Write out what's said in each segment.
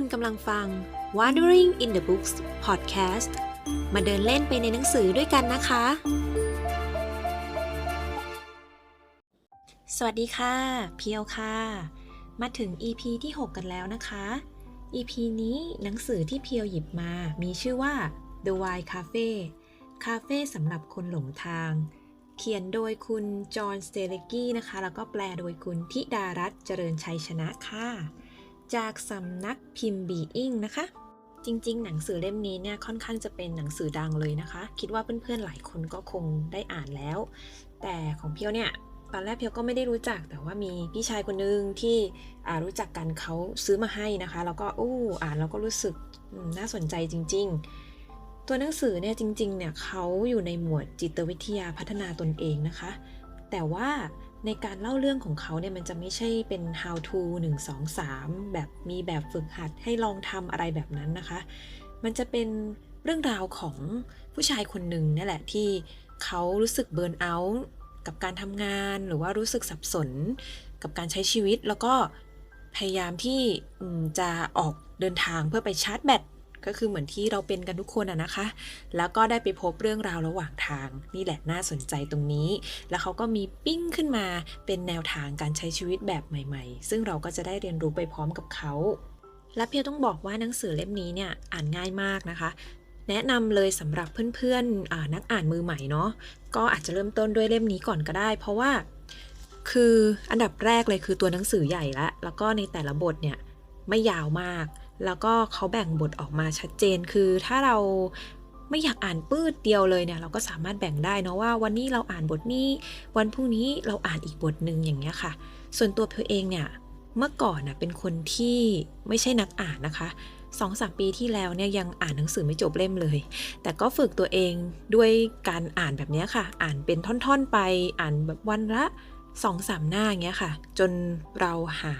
คุณกำลังฟัง Wandering in the Books Podcast มาเดินเล่นไปในหนังสือด้วยกันนะคะ สวัสดีค่ะ เพียวค่ะ มาถึง EP ที่ 6 กันแล้วนะคะ EP นี้หนังสือที่เพียวหยิบมา มีชื่อว่า The Wild Cafe คาเฟ่สำหรับคนหลงทาง เขียนโดยคุณจอห์นสเตเลกี้นะคะ แล้วก็แปลโดยคุณธิดารัตน์เจริญชัยชนะค่ะ จากสำนักพิมพ์บีอิงนะคะ จริง ๆ หนังสือเล่มนี้เนี่ยค่อนข้างจะเป็นหนังสือดังเลยนะคะ คิดว่าเพื่อนๆหลายคนก็คงได้อ่านแล้ว แต่ของเพียวเนี่ยตอนแรกเพียวก็ไม่ได้รู้จักแต่ว่ามีพี่ชายคนนึงที่รู้จักกันเขาซื้อมาให้นะคะ แล้วก็อู้อ่านแล้วก็รู้สึกน่าสนใจจริง ๆ ตัวหนังสือเนี่ยจริงๆเนี่ยเขาอยู่ในหมวดจิตวิทยาพัฒนาตนเองนะคะ แต่ว่า ในการเล่าเรื่องของเขาเนี่ยมันจะไม่ใช่เป็น how to 1 2 3 แบบมีแบบฝึกหัดให้ลองทำอะไรแบบนั้นนะคะ มันจะเป็นเรื่องราวของผู้ชายคนหนึ่งนี่แหละที่เขารู้สึกเบิร์นเอาท์กับการทำงานหรือว่ารู้สึกสับสนกับการใช้ชีวิตแล้วก็พยายามที่จะออกเดินทางเพื่อไปชาร์จแบต ก็คือเหมือนที่เราเป็นกันทุกคนอะนะคะ แล้วก็ได้ไปพบเรื่องราวระหว่างทาง นี่แหละน่าสนใจตรงนี้ แล้วเขาก็มีปิ้งขึ้นมาเป็นแนวทางการใช้ชีวิตแบบใหม่ ๆ ซึ่งเราก็จะได้เรียนรู้ไปพร้อมกับเขา และเพียต้องบอกว่าหนังสือเล่มนี้เนี่ยอ่านง่ายมากนะคะแนะนำเลยสำหรับเพื่อนๆอนักอ่านมือใหม่เนาะก็อาจจะเริ่มต้นด้วยเล่มนี้ก่อนก็ได้ เพราะว่าคืออันดับแรกเลยคือตัวหนังสือใหญ่ละแล้วก็ในแต่ละบทเนี่ยไม่ยาวมาก แล้วก็เขาแบ่งบทออกมาชัดเจนคือถ้าเราไม่อยากอ่านปื้ดเดียวเลยเนี่ยเราก็สามารถแบ่งได้เนาะว่าวันนี้เราอ่านบทนี้ วันพรุ่งนี้เราอ่านอีกบทหนึ่งอย่างเงี้ยค่ะ ส่วนตัวเพลเองเนี่ยเมื่อก่อนน่ะเป็นคนที่ไม่ใช่นักอ่านนะคะสองสามปีที่แล้วเนี่ยยังอ่านหนังสือไม่จบเล่มเลย แต่ก็ฝึกตัวเองด้วยการอ่านแบบนี้ค่ะ อ่านเป็นท่อนๆไปอ่านแบบวันละสองสามหน้าอย่างเงี้ยค่ะ จนเราหา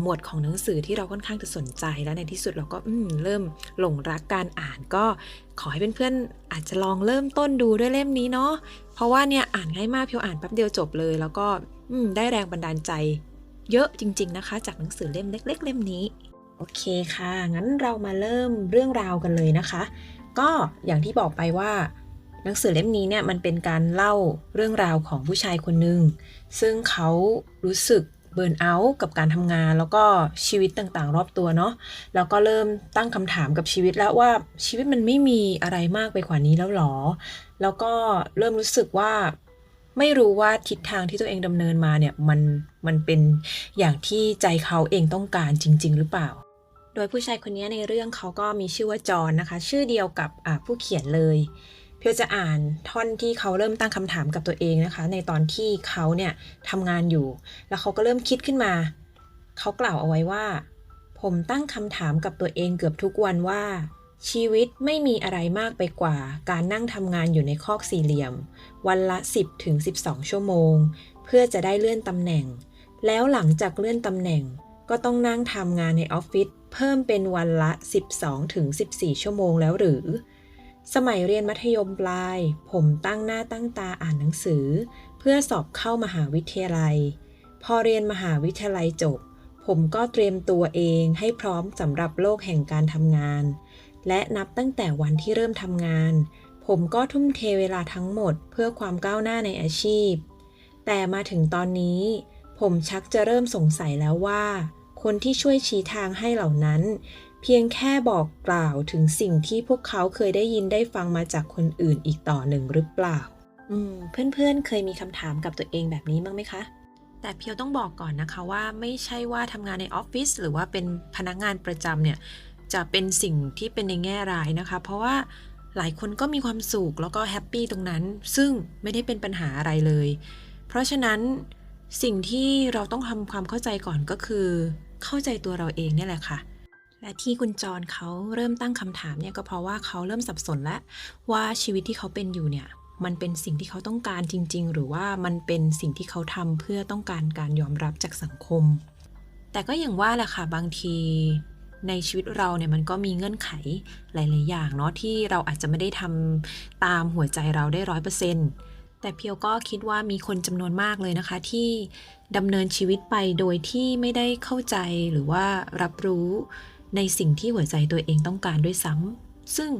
หมวดของหนังสือที่เราค่อนข้างจะสนใจแล้วในที่สุดเราก็เริ่มหลงรักการอ่านก็ขอให้เพื่อนๆอาจจะลองเริ่มต้นดูด้วยเล่มนี้เนาะเพราะว่าเนี่ยอ่านง่ายมากเพียวอ่านแป๊บเดียวจบเลย แล้วก็ได้แรงบันดาลใจ เยอะจริง ๆนะคะ จากหนังสือเล่มเล็ก ๆ เล่มนี้โอเคค่ะ งั้นเรามาเริ่มเรื่องราวกันเลยนะคะ ก็อย่างที่บอกไปว่า หนังสือเล่มนี้เนี่ยมันเป็นการเล่าเรื่องราวของผู้ชายคนหนึ่งซึ่งเขารู้สึก เบิร์นเอาท์กับการทำงาน แล้วก็ชีวิตต่างๆ รอบตัวเนาะแล้วก็เริ่มตั้งคำถามกับชีวิตแล้วว่าชีวิตมันไม่มีอะไรมากไปกว่านี้แล้วหรอ แล้วก็เริ่มรู้สึกว่าไม่รู้ว่าทิศทางที่ตัวเองดำเนินมาเนี่ยมันมันเป็นอย่างที่ใจเขาเองต้องการจริง ๆ หรือเปล่า โดยผู้ชายคนนี้ในเรื่องเขาก็มีชื่อว่าจอนนะคะ ชื่อเดียวกับผู้เขียนเลย พียวจะอ่านท่อนที่เขาเริ่มตั้งคำถามกับตัวเองนะคะ ในตอนที่เขาเนี่ยทำงานอยู่ แล้วเขาก็เริ่มคิดขึ้นมา เขากล่าวเอาไว้ว่า ผมตั้งคำถามกับตัวเองเกือบทุกวันว่า ชีวิตไม่มีอะไรมากไปกว่า การนั่งทำงานอยู่ในคอกสี่เหลี่ยม วันละ 10ถึง12 ชั่วโมง เพื่อจะได้เลื่อนตำแหน่ง แล้วหลังจากเลื่อนตำแหน่ง ก็ต้องนั่งทำงานในออฟฟิศเพิ่มเป็นวันละ 12ถึง14 ชั่วโมงแล้วหรือ สมัยเรียนมัธยมปลาย ผมตั้งหน้าตั้งตาอ่านหนังสือ เพื่อสอบเข้ามหาวิทยาลัย พอเรียนมหาวิทยาลัยจบ ผมก็เตรียมตัวเองให้พร้อมสำหรับโลกแห่งการทำงาน และนับตั้งแต่วันที่เริ่มทำงาน ผมก็ทุ่มเทเวลาทั้งหมดเพื่อความก้าวหน้าในอาชีพ แต่มาถึงตอนนี้ ผมชักจะเริ่มสงสัยแล้วว่า คนที่ช่วยชี้ทางให้เหล่านั้น เพียงแค่บอกกล่าวถึงสิ่งที่พวกเขาเคยได้ยินได้ฟังมาจากคนอื่นอีกต่อหนึ่งหรือเปล่า อืม เพื่อนๆ เคยมีคำถามกับตัวเองแบบนี้บ้างไหมคะ แต่เพียวต้องบอกก่อนนะคะว่าไม่ใช่ว่าทำงานในออฟฟิศหรือว่าเป็นพนักงานประจำเนี่ย จะเป็นสิ่งที่เป็นในแง่ร้ายนะคะ เพราะว่าหลายคนก็มีความสุขแล้วก็แฮปปี้ตรงนั้น ซึ่งไม่ได้เป็นปัญหาอะไรเลย เพราะฉะนั้นสิ่งที่เราต้องทำความเข้าใจก่อนก็คือ เข้าใจตัวเราเองเนี่แหละค่ะ และที่คุณจรเขาเริ่มตั้งคำถามเนี่ยก็เพราะว่าเขาเริ่มสับสนแล้วว่าชีวิตที่เขาเป็นอยู่เนี่ยมันเป็นสิ่งที่เขาต้องการจริง ๆ หรือว่ามันเป็นสิ่งที่เขาทำเพื่อต้องการการยอมรับจากสังคม แต่ก็อย่างว่าแหละค่ะบางทีในชีวิตเราเนี่ยมันก็มีเงื่อนไขหลาย ๆ อย่างเนาะที่เราอาจจะไม่ได้ทำตามหัวใจเราได้ร้อยเปอร์เซ็นต์แต่เพียวก็คิดว่ามีคนจำนวนมากเลยนะคะ ที่ดำเนินชีวิตไปโดยที่ไม่ได้เข้าใจหรือว่ารับรู้ ในสิ่งที่หัวใจตัวเองต้องการด้วยซ้ำซึ่ง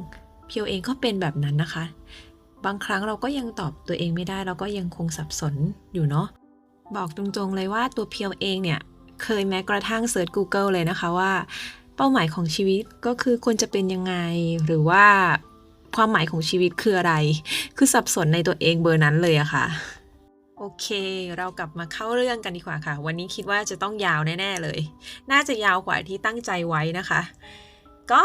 เพียวเองก็เป็นแบบนั้นนะคะ บางครั้งเราก็ยังตอบตัวเองไม่ได้ เราก็ยังคงสับสนอยู่เนาะบอกตรงๆเลยว่าตัวเพียวเองเนี่ย เคยแม้กระทั่งเซิร์ช Google เลยนะคะว่า เป้าหมายของชีวิตก็คือควรจะเป็นยังไง หรือว่าความหมายของชีวิตคืออะไร คือสับสนในตัวเองเบอร์นั้นเลยอะค่ะ อเค เรากลับมาเข้าเรื่องกันดีกว่าค่ะ วันนี้คิดว่าจะต้องยาวแน่ ๆ เลย น่าจะยาวกว่าที่ตั้งใจไว้นะคะ ก็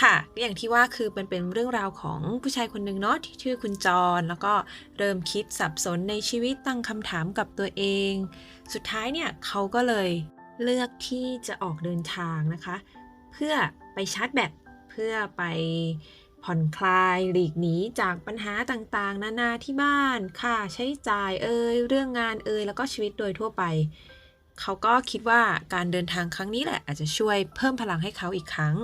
ค่ะ อย่างที่ว่าคือมันเป็นเรื่องราวของผู้ชายคนหนึ่งเนาะที่ชื่อคุณจร แล้วก็เริ่มคิดสับสนในชีวิตตั้งคำถามกับตัวเอง สุดท้ายเนี่ยเขาก็เลยเลือกที่จะออกเดินทางนะคะ เพื่อไปชาร์จแบตเพื่อไป ผ่อนคลายหลีกหนีจากปัญหาต่างๆ นานาที่บ้านค่าใช้จ่ายเอ่ยเรื่องงานเอ่ยแล้วก็ชีวิตโดยทั่วไป เขาก็คิดว่าการเดินทางครั้งนี้แหละ อาจจะช่วยเพิ่มพลังให้เขาอีกครั้ง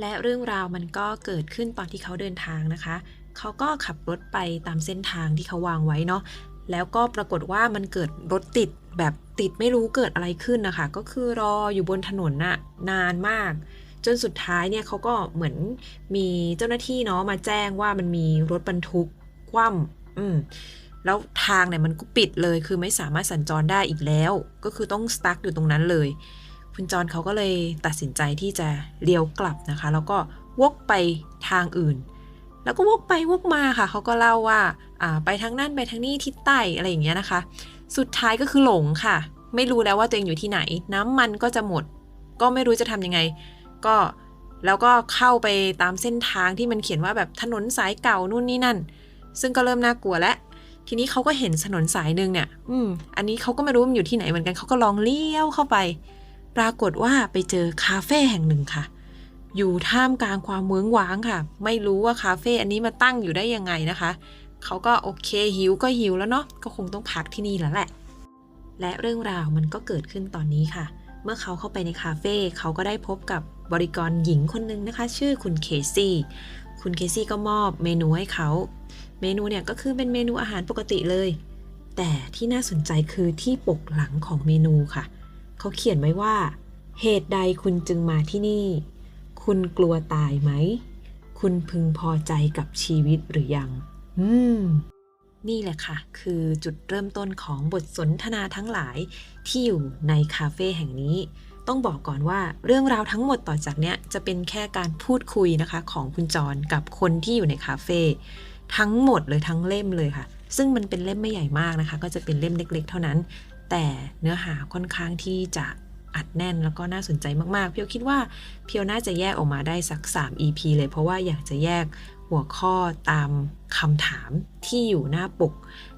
และเรื่องราวมันก็เกิดขึ้นตอนที่เขาเดินทางนะคะ เขาก็ขับรถไปตามเส้นทางที่เขาวางไว้เนาะแล้วก็ปรากฏว่ามันเกิดรถติดแบบติดไม่รู้เกิดอะไรขึ้นนะคะ ก็คือรออยู่บนถนนน่ะนานมาก จนสุดท้ายเนี่ยเขาก็เหมือนมีเจ้าหน้าที่เนาะมาแจ้งว่ามันมีรถบรรทุกคว่ำอืมแล้วทางเนี่ยมันก็ปิดเลยคือไม่สามารถสัญจรได้อีกแล้ว ก็คือต้องสตั๊กอยู่ตรงนั้นเลย คุณจรเขาก็เลยตัดสินใจที่จะเลี้ยวกลับนะคะ แล้วก็วกไปทางอื่น แล้วก็วกไปวกมาค่ะเขาก็เล่าว่าอ่าไปทางนั่นไปทางนี้ทิศใต้อะไรอย่างเงี้ยนะคะ สุดท้ายก็คือหลงค่ะ ไม่รู้แล้วว่าตัวเองอยู่ที่ไหน น้ำมันก็จะหมด ก็ไม่รู้จะทำยังไง ก็แล้วก็เข้าไปตามเส้นทางที่มันเขียนว่าแบบถนนสายเก่านู่นนี่นั่น ซึ่งก็เริ่มน่ากลัวแล้วทีนี้เขาก็เห็นถนนสายหนึ่งเนี่ย อืม อันนี้เขาก็ไม่รู้มันอยู่ที่ไหนเหมือนกัน เขาก็ลองเลี้ยวเข้าไป ปรากฏว่าไปเจอคาเฟ่แห่งหนึ่งค่ะ อยู่ท่ามกลางความเมืองว้างค่ะ ไม่รู้ว่าคาเฟ่อันนี้มาตั้งอยู่ได้ยังไงนะคะ เขาก็โอเคหิวก็หิวแล้วเนาะ ก็คงต้องพักที่นี่แล้วแหละ และเรื่องราวมันก็เกิดขึ้นตอนนี้ค่ะ เมื่อเขาเข้าไปในคาเฟ่เขาก็ได้พบกับ บริกรหญิงคนหนึ่งนะคะ ชื่อคุณเคซี่ คุณเคซี่ก็มอบเมนูให้เขา เมนูเนี่ยก็คือเป็นเมนูอาหารปกติเลย แต่ที่น่าสนใจคือที่ปกหลังของเมนูค่ะ เขาเขียนไว้ว่า เหตุใดคุณจึงมาที่นี่ คุณกลัวตายไหม คุณพึงพอใจกับชีวิตหรือยัง อืมนี่แหละค่ะ คือจุดเริ่มต้นของบทสนทนาทั้งหลายที่อยู่ในคาเฟ่แห่งนี้ ต้องบอกก่อนว่าเรื่องราวทั้งหมดต่อจากเนี้ยจะเป็นแค่การพูดคุยนะคะของคุณจรกับคนที่อยู่ในคาเฟ่ทั้งหมดเลยทั้งเล่มเลยค่ะ ซึ่งมันเป็นเล่มไม่ใหญ่มากนะคะ ก็จะเป็นเล่มเล็ก ๆ เท่านั้น แต่เนื้อหาค่อนข้างที่จะอัดแน่นแล้วก็น่าสนใจมากๆ เพียวคิดว่าเพียวน่าจะแยกออกมาได้สัก 3 EP เลยเพราะว่าอยากจะแยกหัวข้อตามคำถามที่อยู่หน้าปก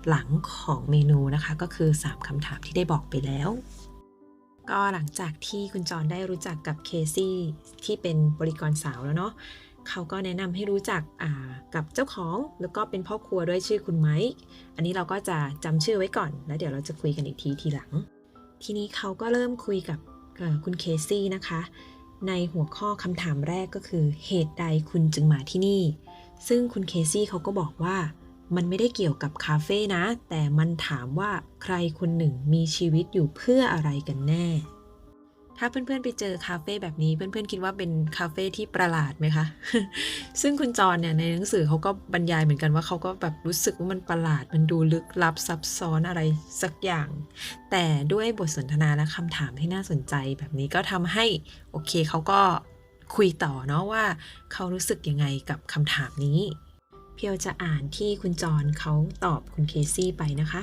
หลังของเมนูนะคะ ก็คือ 3คำถามที่ได้บอกไปแล้ว ก็หลังจากที่คุณจอรได้รู้จักกับเคซี่ที่เป็นบริกรสาวแล้วเนาะเขาก็แนะนำให้รู้จักกับเจ้าของ แล้วก็เป็นพ่อครัวด้วยชื่อคุณไมค์อันนี้เราก็จะจำชื่อไว้ก่อน แล้วเดี๋ยวเราจะคุยกันอีกทีทีหลัง ทีนี้เขาก็เริ่มคุยกับคุณเคซี่นะคะ ในหัวข้อคำถามแรกก็คือเหตุใดคุณจึงมาที่นี่ ซึ่งคุณเคซี่เขาก็บอกว่า มันไม่ได้เกี่ยวกับคาเฟ่นะ แต่มันถามว่าใครคนหนึ่งมีชีวิตอยู่เพื่ออะไรกันแน่ ถ้าเพื่อนๆไปเจอคาเฟ่แบบนี้เพื่อนๆคิดว่าเป็นคาเฟ่ที่ประหลาดไหมคะ ซึ่งคุณจรเนี่ยในหนังสือเขาก็บรรยายเหมือนกันว่าเขาก็แบบรู้สึกว่ามันประหลาด มันดูลึกลับซับซ้อนอะไรสักอย่าง แต่ด้วยบทสนทนาและคำถามที่น่าสนใจแบบนี้ก็ทำให้โอเคเขาก็คุยต่อเนาะว่าเขารู้สึกยังไงกับคำถามนี้ เพียวจะอ่านที่คุณจรเขาตอบคุณเคซี่ไปนะคะ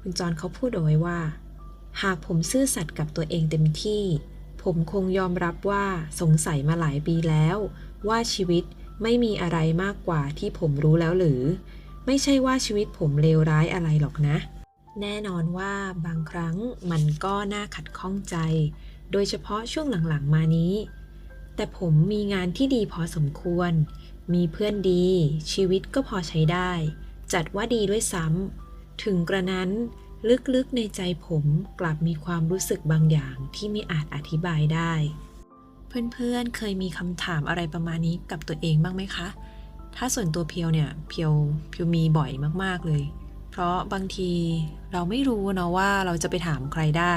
คุณจรเขาพูดเอาไว้ว่า หากผมซื่อสัตย์กับตัวเองเต็มที่ ผมคงยอมรับว่าสงสัยมาหลายปีแล้ว ว่าชีวิตไม่มีอะไรมากกว่าที่ผมรู้แล้วหรือ ไม่ใช่ว่าชีวิตผมเลวร้ายอะไรหรอกนะ แน่นอนว่าบางครั้งมันก็น่าขัดข้องใจ โดยเฉพาะช่วงหลังๆมานี้ แต่ผมมีงานที่ดีพอสมควร มีเพื่อนดี ชีวิตก็พอใช้ได้ จัดว่าดีด้วยซ้ำ ถึงกระนั้นลึกๆในใจผมกลับมีความรู้สึกบางอย่างที่ไม่อาจอธิบายได้ เพื่อนๆเคยมีคำถามอะไรประมาณนี้กับตัวเองบ้างไหมคะ ถ้าส่วนตัวเพียวเนี่ย เพียวเพียวมีบ่อยมากๆเลย เพราะบางทีเราไม่รู้เนาะว่าเราจะไปถามใครได้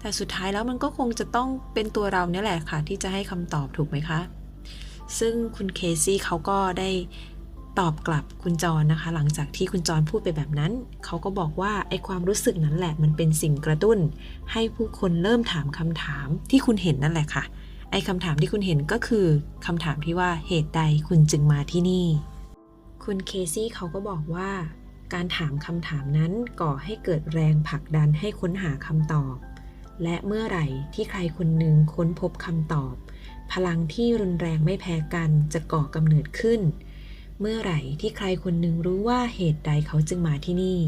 แต่สุดท้ายแล้วมันก็คงจะต้องเป็นตัวเราเนี่ยแหละค่ะ ที่จะให้คำตอบถูกไหมคะ ซึ่งคุณเคซี่เขาก็ได้ตอบกลับคุณจรนะคะ หลังจากที่คุณจรพูดไปแบบนั้น เขาก็บอกว่าไอความรู้สึกนั้นแหละมันเป็นสิ่งกระตุ้น ให้ผู้คนเริ่มถามคำถามที่คุณเห็นนั่นแหละค่ะ ไอคำถามที่คุณเห็นก็คือคำถามที่ว่าเหตุใดคุณจึงมาที่นี่ คุณเคซี่เขาก็บอกว่า การถามคำถามนั้นก่อให้เกิดแรงผลักดันให้ค้นหาคำตอบ และเมื่อไหร่ที่ใครคนหนึ่งค้นพบคำตอบ พลังที่รุนแรงไม่แพ้กันจะก่อกำเนิดขึ้น เมื่อไหร่ที่ใครคนหนึ่งรู้ว่าเหตุใดเขาจึงมาที่นี่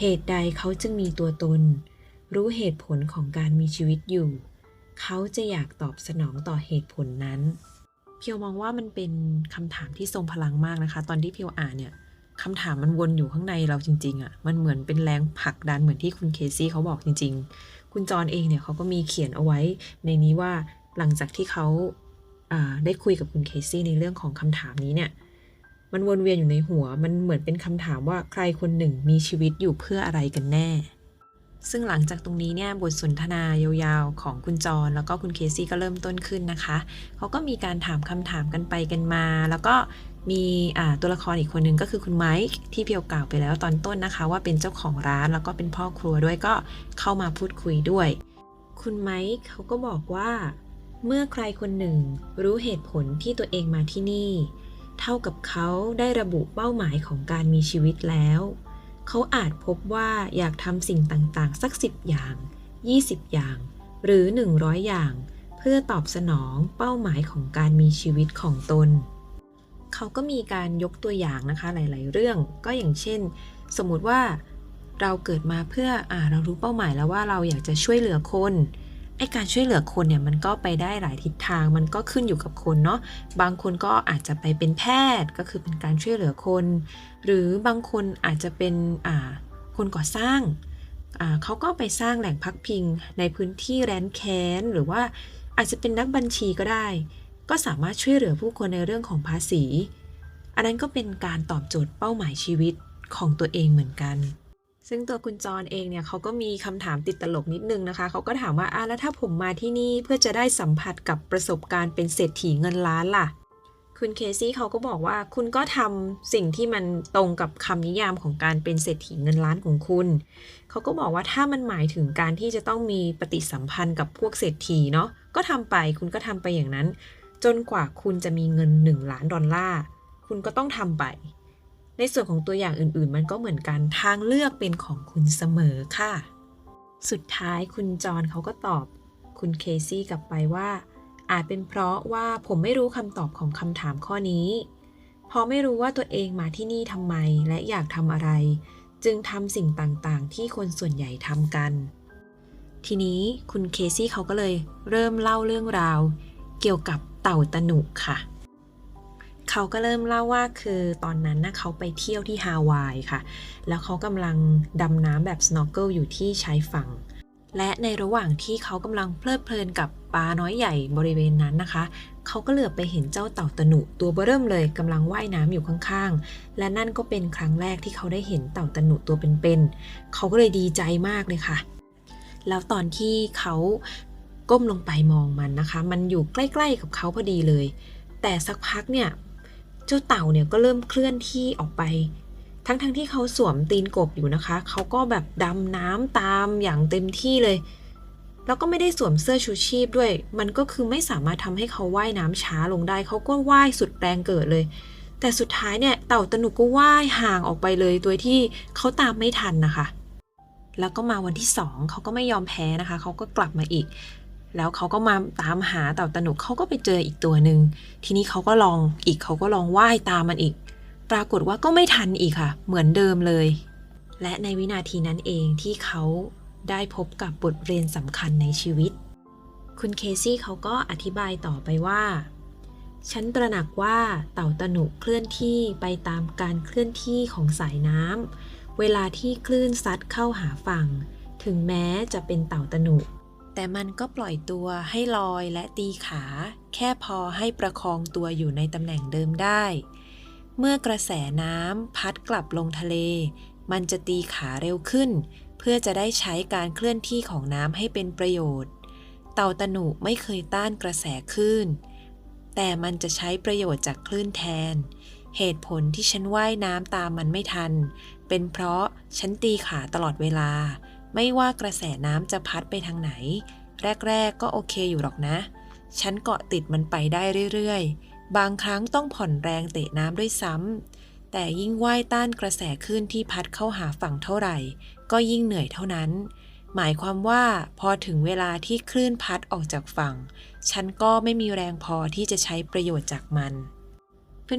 เหตุใดเขาจึงมีตัวตน รู้เหตุผลของการมีชีวิตอยู่ เขาจะอยากตอบสนองต่อเหตุผลนั้น เพียวมองว่ามันเป็นคำถามที่ทรงพลังมากนะคะ ตอนที่เพียวอ่านเนี่ยคำถามมันวนอยู่ข้างในเราจริง ๆอะ่ะ มันเหมือนเป็นแรงผลักดันเหมือนที่คุณเคซี่เขาบอกจริง ๆ คุณจรเองเนี่ยเขาก็มีเขียนเอาไว้ในนี้ว่า หลังจากที่เขาาได้คุยกับคุณเคซี่ในเรื่องของคำถามนี้เนี่ย มันวนเวียนอยู่ในหัว มันเหมือนเป็นคำถามว่าใครคนหนึ่งมีชีวิตอยู่เพื่ออะไรกันแน่ ซึ่งหลังจากตรงนี้เนี่ยบทสนทนายาวๆของคุณจรแล้วก็คุณเคซี่ก็เริ่มต้นขึ้นนะคะ เขาก็มีการถามคำถามกันไปกันมา แล้วก็มีตัวละครอีกคนหนึ่งก็คือคุณไมค์ที่เพียวกล่าวไปแล้วตอนต้นนะคะ ว่าเป็นเจ้าของร้านแล้วก็เป็นพ่อครัวด้วยก็เข้ามาพูดคุยด้วย คุณไมค์เขาก็บอกว่า เมื่อใครคนหนึ่งรู้เหตุผลที่ตัวเองมาที่นี่ เท่ากับเขาได้ระบุเป้าหมายของการมีชีวิตแล้ว เขาอาจพบว่าอยากทำสิ่งต่างๆ สัก10อย่าง 20 อย่าง หรือ 100 อย่าง เพื่อตอบสนองเป้าหมายของการมีชีวิตของตน เขาก็มีการยกตัวอย่างนะคะหลาย ๆ เรื่อง ก็อย่างเช่น สมมุติว่าเราเกิดมาเพื่ออเรารู้เป้าหมายแล้วว่าเราอยากจะช่วยเหลือคน ไอการช่วยเหลือคนเนี่ยมันก็ไปได้หลายทิศทาง มันก็ขึ้นอยู่กับคนเนาะ บางคนก็อาจจะไปเป็นแพทย์ก็คือเป็นการช่วยเหลือคน หรือบางคนอาจจะเป็นคนก่อสร้างเขาก็ไปสร้างแหล่งพักพิงในพื้นที่แรนแค้นหรือว่าอาจจะเป็นนักบัญชีก็ได้ ก็สามารถช่วยเหลือผู้คนในเรื่องของภาษี อันนั้นก็เป็นการตอบโจทย์เป้าหมายชีวิตของตัวเองเหมือนกัน ซึ่งตัวคุณจรเองเนี่ยเขาก็มีคำถามติดตลกนิดนึงนะคะ เขาก็ถามว่าอะแล้วถ้าผมมาที่นี่เพื่อจะได้สัมผัสกับประสบการณ์เป็นเศรษฐีเงินล้านล่ะ คุณเคซี่เขาก็บอกว่าคุณก็ทำสิ่งที่มันตรงกับคำนิยามของการเป็นเศรษฐีเงินล้านของคุณ เขาก็บอกว่าถ้ามันหมายถึงการที่จะต้องมีปฏิสัมพันธ์กับพวกเศรษฐีเนาะ ก็ทำไปคุณก็ทำไปอย่างนั้น จนกว่าคุณจะมีเงิน 1 ล้านดอลลาร์ คุณก็ต้องทำไป ในส่วนของตัวอย่างอื่นๆ มันก็เหมือนกันทางเลือกเป็นของคุณเสมอค่ะ สุดท้ายคุณจรเขาก็ตอบ คุณเคซี่กลับไปว่า อาจเป็นเพราะว่าผมไม่รู้คำตอบของคำถามข้อนี้พราะไม่รู้ว่าตัวเองมาที่นี่ทำไมและอยากทำอะไร จึงทำสิ่งต่างๆ ที่คนส่วนใหญ่ทำกัน ทีนี้คุณเคซี่เขาก็เลยเริ่มเล่าเรื่องราว เกี่ยวกับเต่าตะหนุค่ะ เขาก็เริ่มเล่าว่าคือตอนนั้นนะเขาไปเที่ยวที่ฮาวายค่ะ แล้วเขากำลังดำน้ำแบบ snorkel อยู่ที่ชายฝั่ง และในระหว่างที่เขากำลังเพลิดเพลินกับปลาน้อยใหญ่บริเวณนั้นนะคะ เขาก็เหลือบไปเห็นเจ้าเต่าตะหนุตัวเบ้อเริ่มเลยกำลังว่ายน้ำอยู่ข้างๆ และนั่นก็เป็นครั้งแรกที่เขาได้เห็นเต่าตะหนุตัวเป็นๆ เขาก็เลยดีใจมากเลยค่ะ แล้วตอนที่เขาก้มลงไปมองมันนะคะ มันอยู่ใกล้ ๆ กับเขาพอดีเลย แต่สักพักเนี่ย เจ้าเต่าเนี่ยก็เริ่มเคลื่อนที่ออกไป ทั้งๆทที่เขาสวมตีนกบอยู่นะคะ เขาก็แบบดำน้ำตามอย่างเต็มที่เลย แล้วก็ไม่ได้สวมเสื้อชูชีพด้วย มันก็คือไม่สามารถทำให้เขาว่ายน้ำช้าลงได้ เขาก็ว่ายสุดแรงเกิดเลย แต่สุดท้ายเนี่ยเต่าตนุก็ว่ายห่างออกไปเลย โดยที่เขาตามไม่ทันนะคะ แล้วก็มาวันที่สองเขาก็ไม่ยอมแพ้นะคะ เขาก็กลับมาอีก แล้วเขาก็มาตามหาเต่าตนุเขาก็ไปเจออีกตัวหนึ่งทีนี้เขาก็ลองอีกเขาก็ลองว่ายตามมันอีก ปรากฏว่าก็ไม่ทันอีกค่ะ เหมือนเดิมเลย และในวินาทีนั้นเองที่เขาได้พบกับบทเรียนสำคัญในชีวิต คุณเคซี่เขาก็อธิบายต่อไปว่า ฉันตระหนักว่าเต่าตนุเคลื่อนที่ไปตามการเคลื่อนที่ของสายน้ำเวลาที่คลื่นซัดเข้าหาฝั่ง ถึงแม้จะเป็นเต่าตนุ แต่มันก็ปล่อยตัวให้ลอยและตีขา แค่พอให้ประคองตัวอยู่ในตำแหน่งเดิมได้ เมื่อกระแสน้ำพัดกลับลงทะเล มันจะตีขาเร็วขึ้น เพื่อจะได้ใช้การเคลื่อนที่ของน้ำให้เป็นประโยชน์ เต่าตะหนุไม่เคยต้านกระแสคลื่น แต่มันจะใช้ประโยชน์จากคลื่นแทน เหตุผลที่ฉันว่ายน้ำตามมันไม่ทัน เป็นเพราะฉันตีขาตลอดเวลา ไม่ว่ากระแสน้ำจะพัดไปทางไหน แรก ๆ ก็โอเคอยู่หรอกนะ ฉันเกาะติดมันไปได้เรื่อยๆ บางครั้งต้องผ่อนแรงเตะน้ำด้วยซ้ำ แต่ยิ่งว่ายต้านกระแสคลื่นที่พัดเข้าหาฝั่งเท่าไหร่ ก็ยิ่งเหนื่อยเท่านั้น หมายความว่าพอถึงเวลาที่คลื่นพัดออกจากฝั่ง ฉันก็ไม่มีแรงพอที่จะใช้ประโยชน์จากมัน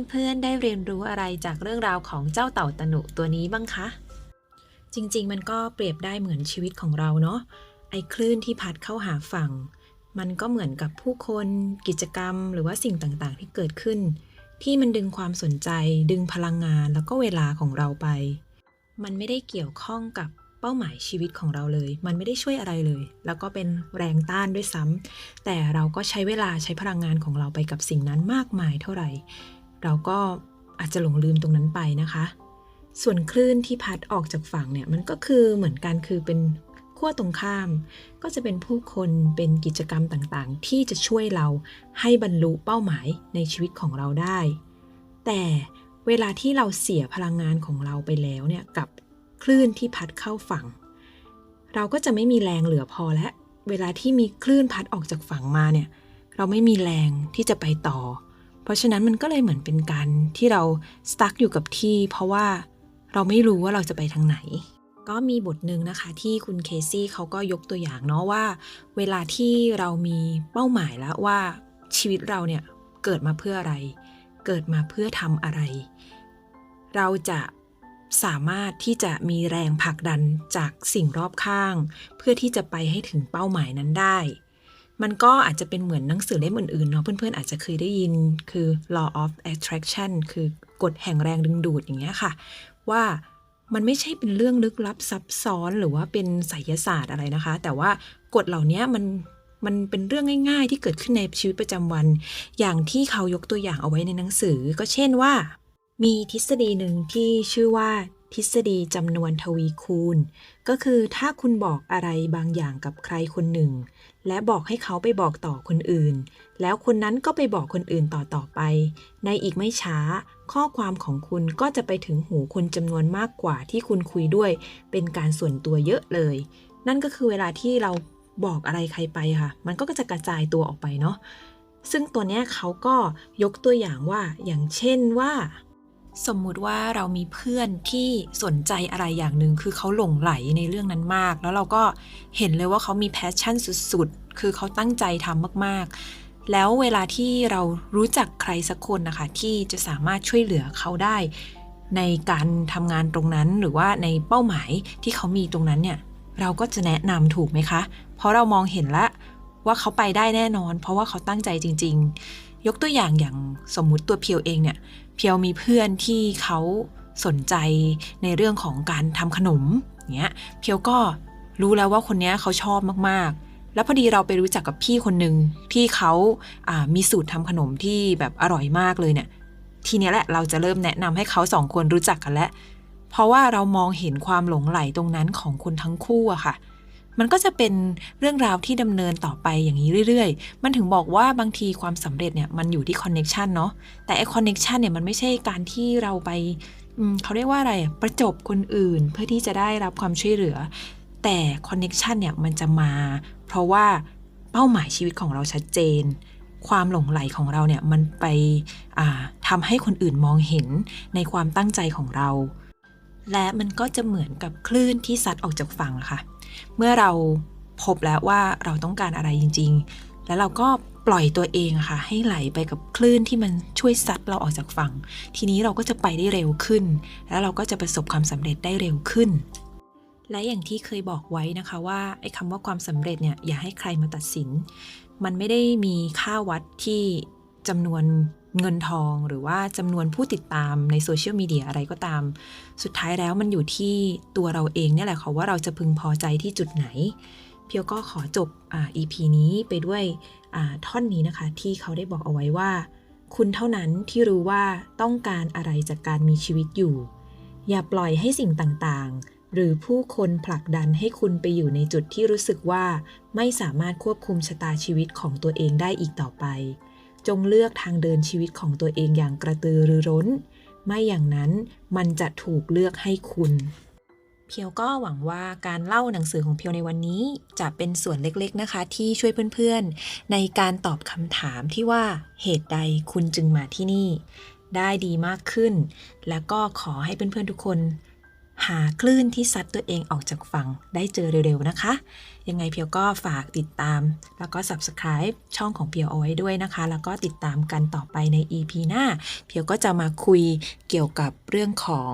เพื่อนๆ ได้เรียนรู้อะไรจากเรื่องราวของเจ้าเต่าตนุตัวนี้บ้างคะ จริง ๆ มันก็เปรียบได้เหมือนชีวิตของเราเนาะไอ้คลื่นที่พัดเข้าหาฝั่ง มันก็เหมือนกับผู้คนกิจกรรม หรือว่าสิ่งต่างๆ ที่เกิดขึ้น ที่มันดึงความสนใจ ดึงพลังงานแล้วก็เวลาของเราไป มันไม่ได้เกี่ยวข้องกับเป้าหมายชีวิตของเราเลย มันไม่ได้ช่วยอะไรเลย แล้วก็เป็นแรงต้านด้วยซ้ำแต่เราก็ใช้เวลาใช้พลังงานของเราไปกับสิ่งนั้นมากมายเท่าไหร่ เราก็อาจจะหลงลืมตรงนั้นไปนะคะ ส่วนคลื่นที่พัดออกจากฝั่งเนี่ยมันก็คือเหมือนกันคือเป็นขั้วตรงข้าม ก็จะเป็นผู้คนเป็นกิจกรรมต่างๆ ที่จะช่วยเราให้บรรลุเป้าหมายในชีวิตของเราได้ แต่เวลาที่เราเสียพลังงานของเราไปแล้วเนี่ยกับคลื่นที่พัดเข้าฝั่ง เราก็จะไม่มีแรงเหลือพอและเวลาที่มีคลื่นพัดออกจากฝั่งมาเนี่ยเราไม่มีแรงที่จะไปต่อ เพราะฉะนั้นมันก็เลยเหมือนเป็นการที่เราสตั๊กอยู่กับที่ เพราะว่า เราไม่รู้ว่าเราจะไปทางไหน ก็มีบทหนึ่งนะคะ ที่คุณเคซี่เขาก็ยกตัวอย่างเนาะว่า เวลาที่เรามีเป้าหมายแล้วว่าชีวิตเราเนี่ยเกิดมาเพื่ออะไร เกิดมาเพื่อทำอะไร เราจะสามารถที่จะมีแรงผลักดันจากสิ่งรอบข้าง เพื่อที่จะไปให้ถึงเป้าหมายนั้นได้ มันก็อาจจะเป็นเหมือนหนังสือเล่มอื่นๆเนาะเพื่อนๆอาจจะเคยได้ยินคือ law of attraction คือกฎแห่งแรงดึงดูดอย่างเงี้ยค่ะ ว่ามันไม่ใช่เป็นเรื่องลึกลับซับซ้อนหรือว่าเป็นไสยศาสตร์อะไรนะคะ แต่ว่ากฎเหล่านี้มันมันเป็นเรื่องง่าย ๆ ที่เกิดขึ้นในชีวิตประจำวัน อย่างที่เขายกตัวอย่างเอาไว้ในหนังสือ ก็เช่นว่า มีทฤษฎีหนึ่งที่ชื่อว่า ทฤษฎีจำนวนทวีคูณ ก็คือถ้าคุณบอกอะไรบางอย่างกับใครคนหนึ่ง และบอกให้เขาไปบอกต่อคนอื่น แล้วคนนั้นก็ไปบอกคนอื่นต่อต่อไป ในอีกไม่ช้า ข้อความของคุณก็จะไปถึงหูคนจำนวนมากกว่าที่คุณคุยด้วย เป็นการส่วนตัวเยอะเลย นั่นก็คือเวลาที่เราบอกอะไรใครไปค่ะ มันก็จะกระจายตัวออกไปเนาะซึ่งตัวเนี้ยเขาก็ยกตัวอย่างว่า อย่างเช่นว่า สมมุติว่าเรามีเพื่อนที่สนใจอะไรอย่างหนึ่งคือเขาหลงไหลในเรื่องนั้นมาก แล้วเราก็เห็นเลยว่าเขามีแพชชั่นสุดๆ คือเขาตั้งใจทำมากๆ แล้วเวลาที่เรารู้จักใครสักคนนะคะ ที่จะสามารถช่วยเหลือเขาได้ ในการทำงานตรงนั้นหรือว่าในเป้าหมายที่เขามีตรงนั้นเนี่ย เราก็จะแนะนำถูกไหมคะ เพราะเรามองเห็นละ ว่าเขาไปได้แน่นอน เพราะว่าเขาตั้งใจจริง ๆ ยกตัวอย่างอย่างสมมุติตัวเพียวเองเนี่ย เพียวมีเพื่อนที่เขาสนใจในเรื่องของการทำขนมเนี้ย เพียวก็รู้แล้วว่าคนนี้เขาชอบมากๆ แล้วพอดีเราไปรู้จักกับพี่คนหนึ่งที่เขาามีสูตรทำขนมที่แบบอร่อยมากเลยเนี่ย ทีนี้แหละเราจะเริ่มแนะนำให้เขาสองคนรู้จักกันแล้ว เพราะว่าเรามองเห็นความหลงไหลตรงนั้นของคนทั้งคู่อะค่ะ มันก็จะเป็นเรื่องราวที่ดำเนินต่อไปอย่างนี้เรื่อยๆ มันถึงบอกว่าบางทีความสำเร็จเนี่ยมันอยู่ที่คอนเน็ชันเนาะแต่ไอคอนเน็ชันเนี่ยมันไม่ใช่การที่เราไปเขาเรียกว่าอะไรประจบคนอื่นเพื่อที่จะได้รับความช่วยเหลือ แต่คอนเน็ชันเนี่ยมันจะมา เพราะว่าเป้าหมายชีวิตของเราชัดเจน ความหลงไหลของเราเนี่ยมันไปอ่าทำให้คนอื่นมองเห็นในความตั้งใจของเรา และมันก็จะเหมือนกับคลื่นที่ซัดออกจากฝั่งค่ะ เมื่อเราพบแล้วว่าเราต้องการอะไรจริง ๆ แล้วเราก็ปล่อยตัวเองค่ะ ให้ไหลไปกับคลื่นที่มันช่วยซัดเราออกจากฝั่ง ทีนี้เราก็จะไปได้เร็วขึ้น แล้วเราก็จะประสบความสำเร็จได้เร็วขึ้น และอย่างที่เคยบอกไว้นะคะว่าไอ้คำว่าความสำเร็จเนี่ยอย่าให้ใครมาตัดสิน มันไม่ได้มีค่าวัดที่จำนวน เงินทองหรือว่าจำนวนผู้ติดตามในโซเชียลมีเดียอะไรก็ตาม สุดท้ายแล้วมันอยู่ที่ตัวเราเองเนี่ยแหละค่ะว่าเราจะพึงพอใจที่จุดไหน เพียวก็ขอจบอ่า EP นี้ไปด้วยอ่าท่อนนี้นะคะ ที่เขาได้บอกเอาไว้ว่า คุณเท่านั้นที่รู้ว่าต้องการอะไรจากการมีชีวิตอยู่ อย่าปล่อยให้สิ่งต่างๆ หรือผู้คนผลักดันให้คุณไปอยู่ในจุดที่รู้สึกว่าไม่สามารถควบคุมชะตาชีวิตของตัวเองได้อีกต่อไป จงเลือกทางเดินชีวิตของตัวเองอย่างกระตือรือร้น ไม่อย่างนั้นมันจะถูกเลือกให้คุณ เพียวก็หวังว่าการเล่าหนังสือของเพียวในวันนี้ จะเป็นส่วนเล็กๆนะคะ ที่ช่วยเพื่อนๆ ในการตอบคำถามที่ว่าเหตุใดคุณจึงมาที่นี่ ได้ดีมากขึ้น แล้วก็ขอให้เพื่อนๆทุกคน หาคลื่นที่ซัดตัวเองออกจากฝั่งได้เจอเร็วๆนะคะ ยังไงเพียวก็ฝากติดตาม แล้วก็ subscribe ช่องของเพียวเอาไว้ด้วยนะคะ แล้วก็ติดตามกันต่อไปใน EP หน้า เพียวก็จะมาคุยเกี่ยวกับเรื่องของ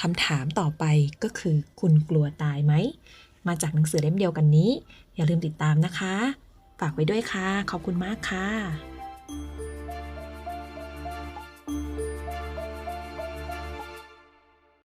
คำถามต่อไปก็คือคุณกลัวตายไหม มาจากหนังสือเล่มเดียวกันนี้ อย่าลืมติดตามนะคะ ฝากไว้ด้วยค่ะ ขอบคุณมากค่ะ